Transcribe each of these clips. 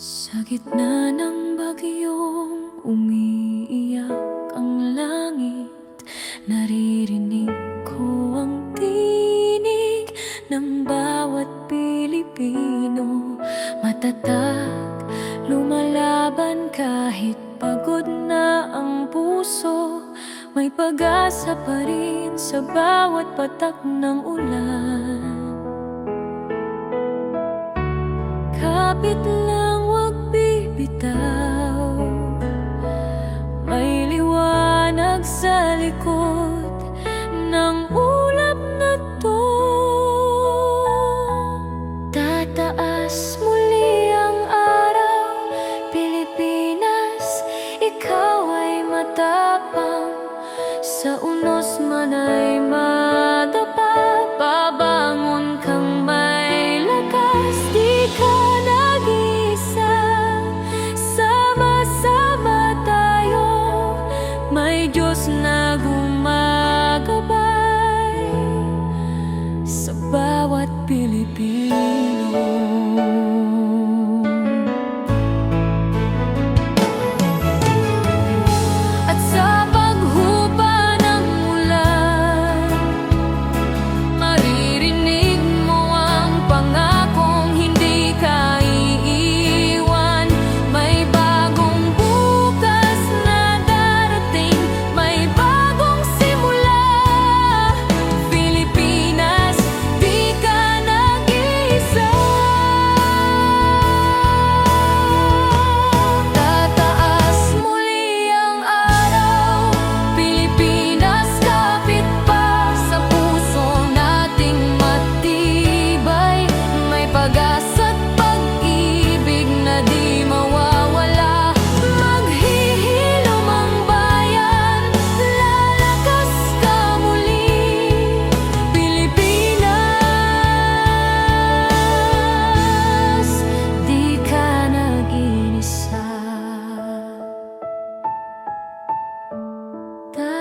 Sa gitna ng bagyong umiiyak ang langit Naririnig ko ang tinig ng bawat Pilipino. Matatag, lumalaban kahit pagod na ang puso May pag-asa pa rin sa bawat patak ng ulan. Kapit lang Sa unos man ay madapa Babangon kang may lakas. Di ka nag-isa Sama-sama tayo. May Diyos na gumagabay Sa bawat Pilipino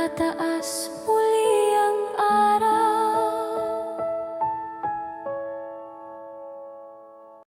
mataas mo